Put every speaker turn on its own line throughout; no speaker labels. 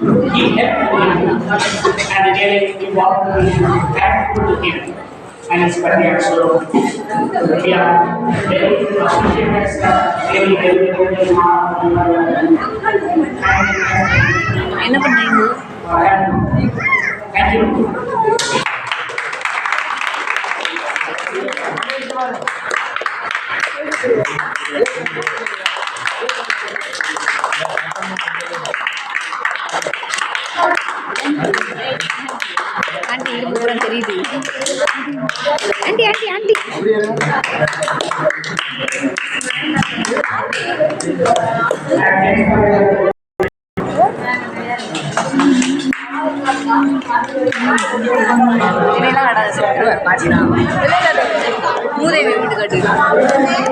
give everyone and again involve and put together. And it's what we are so we are very positive as very very very Thank you.
Aunty இடுப்பு பூரா தெரியுது. Aunty aunty aunty. மூதேவி வீட்டு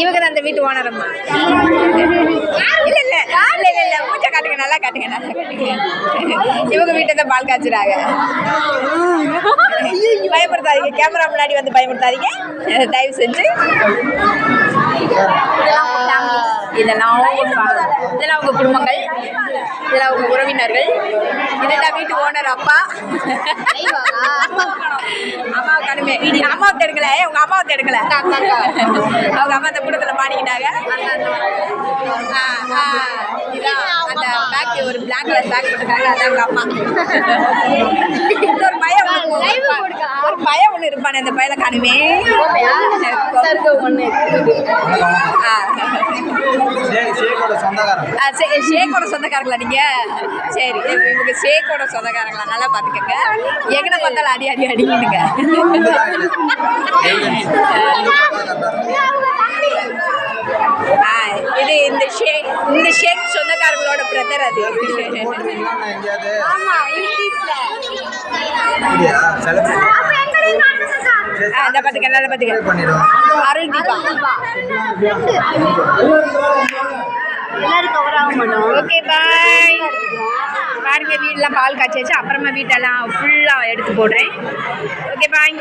இவங்க தான் அந்த வீட்டு owner அம்மா இல்லை இல்லை இல்ல இல்ல இல்ல மூச்சை காட்டுங்க நல்லா காட்டுங்க நல்லா காட்டுங்க. இவங்க வீட்டை தான் பால் காய்ச்சிறாங்க. பயப்படுத்தாதீங்க கேமரா முன்னாடி வந்து பயப்படுத்தாதீங்க தயவு செஞ்சு. இதெல்லாம் இதெல்லாம் உங்கள் குடும்பங்கள். இதெல்லாம் உங்கள் உறவினர்கள். இதெல்லாம் வீட்டு ஓனர் அப்பா. அம்மாவுக்கு எடுக்கல உங்க அம்மாவுக்கு எடுக்கல அவங்க அம்மா அந்த கூட்டத்துல பாடிக்கிட்டாங்க. அந்த பேக் ஒரு பிளாக் கலர் பேக் போட்டுருக்காங்க. அதான் உங்க அம்மா. ஒரு பையன் ஒரு பையன் ஒன்று இருப்பானே அந்த பையனை காணுமே. ஒன்று ஆ.
ஷேக்கோட சொந்தக்காரன்
ஆ, சே- ஷேக்கோட சொந்தக்காரங்களா நீங்க? சரி இவங்க ஷேக்கோட சொந்தக்காரங்களா? நல்லா பாத்துக்கங்க. எங்கன பார்த்தாலும் அடி அடி அடிங்க ஆ இது இந்த ஷேக் இந்த ஷேக் சொந்தக்காரங்களோட பிரதர் அது. ஆமா யூடியூப்ல இந்த பாத்துக்க நல்லா பாத்துக்க. அருள் தீபா. ஓகே பாய் பாருங்க வீடெல்லாம் பால் காய்ச்சாச்சு அப்புறமா வீட்டெல்லாம் ஃபுல்லாக எடுத்து போடுறேன். Okay bye